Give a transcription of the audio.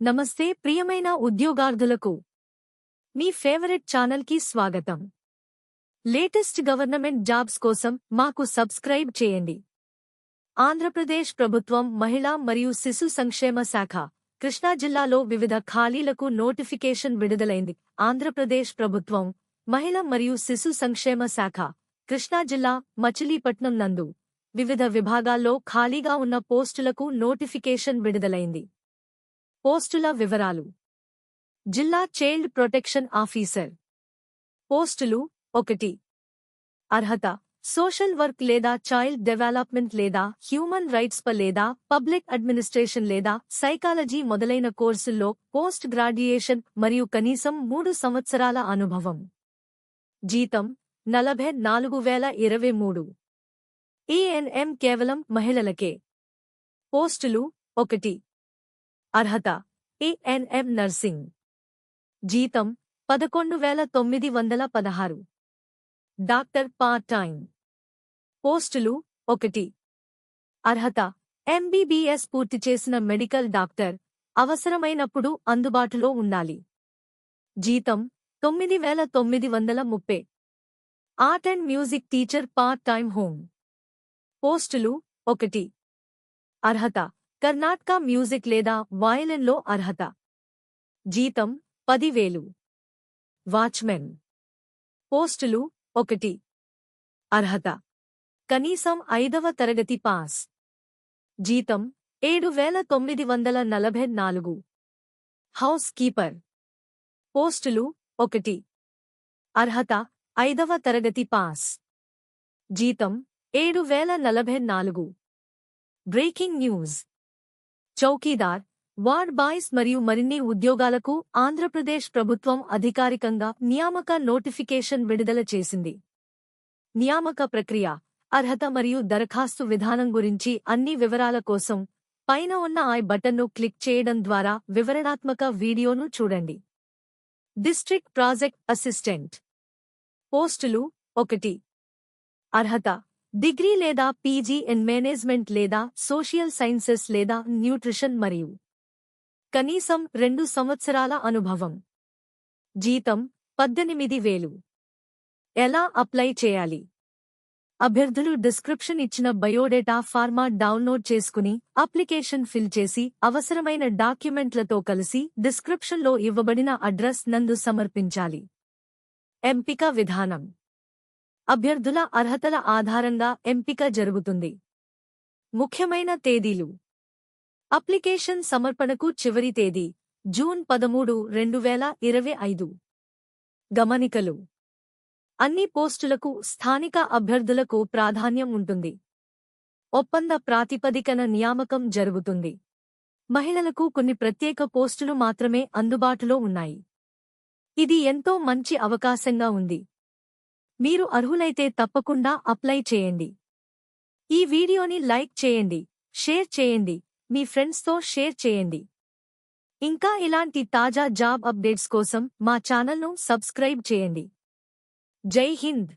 నమస్తే ప్రియమైన ఉద్యోగార్థులకు. మీ ఫేవరెట్ ఛానల్కి స్వాగతం. లేటెస్ట్ గవర్నమెంట్ జాబ్స్ కోసం మాకు సబ్స్క్రైబ్ చేయండి. ఆంధ్రప్రదేశ్ ప్రభుత్వం మహిళా మరియు శిశు సంక్షేమ శాఖ కృష్ణా జిల్లాలో వివిధ ఖాళీలకు నోటిఫికేషన్ విడుదలైంది. ఆంధ్రప్రదేశ్ ప్రభుత్వం మహిళ మరియు శిశు సంక్షేమ శాఖ కృష్ణా జిల్లా మచిలీపట్నం నందు వివిధ విభాగాల్లో ఖాళీగా ఉన్న పోస్టులకు నోటిఫికేషన్ విడుదలైంది. పోస్టుల వివరాలు. జిల్లా చైల్డ్ ప్రొటెక్షన్ ఆఫీసర్. పోస్టులు ఒకటి. అర్హత సోషల్ వర్క్ లేదా చైల్డ్ డెవలప్మెంట్ లేదా హ్యూమన్ రైట్స్ ప లేదా పబ్లిక్ అడ్మినిస్ట్రేషన్ లేదా సైకాలజీ మొదలైన కోర్సుల్లో పోస్ట్ గ్రాడ్యుయేషన్ మరియు కనీసం మూడు సంవత్సరాల అనుభవం. జీతం నలభై నాలుగు వేల ఇరవై మూడు. ఈఎన్ఎం కేవలం మహిళలకే. పోస్టులు ఒకటి. అర్హత ఏఎన్ఎం నర్సింగ్. జీతం పదకొండు వేల తొమ్మిది వందల పదహారు. Doctor part time. పోస్టులు ఒకటి. అర్హత ఎంబీబీఎస్ పూర్తి చేసిన మెడికల్ డాక్టర్ అవసరమైనప్పుడు అందుబాటులో ఉండాలి. జీతం తొమ్మిది వేల తొమ్మిది వందల ముప్పై. Art and music teacher part time home. పోస్టులు ఒకటి. అర్హత కర్ణాటక మ్యూజిక్ లేదా వాయలిన్లో అర్హత. జీతం పదివేలు. వాచ్మెన్. పోస్టులు ఒకటి. అర్హత. కనీసం ఐదవ తరగతి పాస్. జీతం ఏడు వేల తొమ్మిది వందల నలభై నాలుగు హౌస్ కీపర్ పోస్టులు ఒకటి. అర్హత ఐదవ తరగతి పాస్. జీతం ఏడు వేల నలభై నాలుగు breaking news. Chowkidar ward boys మరియు మరిన్ని ఉద్యోగాలకు ఆంధ్రప్రదేశ్ ప్రభుత్వం అధికారికంగా నియామక నోటిఫికేషన్ విడుదల చేసింది. నియామక ప్రక్రియ అర్హత మరియు దరఖాస్తు విధానం గురించి అన్ని వివరాల కోసం పైన ఉన్న ఐ బటన్ను క్లిక్ చేయడం ద్వారా వివరణాత్మక వీడియోను చూడండి. District project assistant. పోస్టులు ఒకటి. అర్హత డిగ్రీ లేదా పీజీ ఇన్ మేనేజ్మెంట్ లేదా సోషియల్ సైన్సెస్ లేదా న్యూట్రిషన్ మరియు కనీసం రెండు సంవత్సరాల అనుభవం. జీతం పద్దెనిమిది వేలు. ఎలా అప్లై చేయాలి? అభ్యర్థులు డిస్క్రిప్షన్ ఇచ్చిన బయోడేటా ఫార్మా డౌన్లోడ్ చేసుకుని అప్లికేషన్ ఫిల్ చేసి అవసరమైన డాక్యుమెంట్లతో కలిసి డిస్క్రిప్షన్లో ఇవ్వబడిన అడ్రస్ నందు సమర్పించాలి. ఎంపిక విధానం. అభ్యర్థుల అర్హతల ఆధారంగా ఎంపిక జరుగుతుంది. ముఖ్యమైన తేదీలు. అప్లికేషన్ సమర్పణకు చివరి తేదీ జూన్ పదమూడు రెండు వేల ఇరవై ఐదు. గమనికలు. అన్ని పోస్టులకు స్థానిక అభ్యర్థులకు ప్రాధాన్యం ఉంటుంది. ఒప్పంద ప్రాతిపదికన నియామకం జరుగుతుంది. మహిళలకు కొన్ని ప్రత్యేక పోస్టులు మాత్రమే అందుబాటులో ఉన్నాయి. ఇది ఎంతో మంచి అవకాశంగా ఉంది. మీరు అర్హులైతే తప్పకుండా అప్లై చేయండి. ఈ వీడియోని లైక్ చేయండి షేర్ చేయండి మీ ఫ్రెండ్స్తో షేర్ చేయండి. ఇంకా ఇలాంటి తాజా జాబ్ అప్డేట్స్ కోసం మా ఛానల్ను సబ్స్క్రైబ్ చేయండి. జై హింద్!